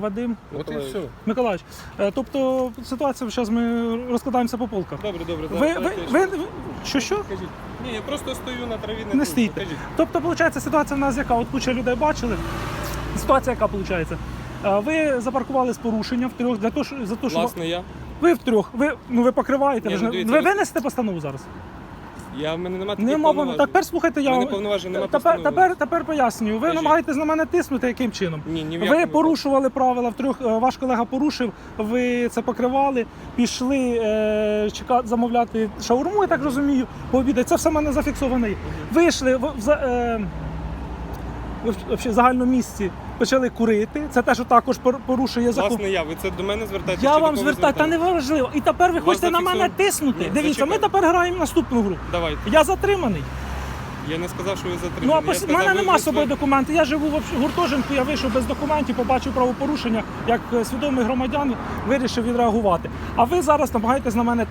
Вадим От і все. Миколаївич. Е, Тобто ситуація зараз ми розкладаємося по полках. Добре, добре. Ви, ви, давайте ви, ви що що? Кажіть. Ні, я просто стою на траві Не трубку. стійте. Кажіть. Тобто, виходить, ситуація в нас яка? От куча людей бачили. Ситуація яка виходить? Ви запаркували з порушенням втрьох для того, що- за те, що Власне, я. ви втрьох, ви, ну, ви покриваєте. Ні, ви, ж ну, не- дивіться, ви ви- винесете постанову зараз? Я в мене немає таких Нема повноважень. повноважень. Тепер слухайте, я мене вам- повноважень нема тепер, постанови. тепер, тепер пояснюю. Ви Кажіть. намагаєтесь на мене тиснути яким чином? Ні, ні в Ви якому порушували правила втрьох. е, Ваш колега порушив. Ви це покривали, пішли е, чекати, замовляти шаурму, я так розумію, пообідати. Це все в мене зафіксовано. Вийшли в, в, за- е, в, в загальному місці, почали курити. Це те, що також порушує закон. Власне, я. Ви це до мене звертаєтесь? Я вам звертаю, та не важливо. І тепер ви хочете на мене тиснути. Ні, Дивіться, ми тепер граємо наступну гру. Давайте. Я затриманий. Я не сказав, що ви затримані. Ну а пос... сказав, мене нема з собою документів. Я живу в гуртожитку, я вийшов без документів, побачив правопорушення, як е, свідомий громадян вирішив відреагувати. А ви зараз намагаєтесь на мене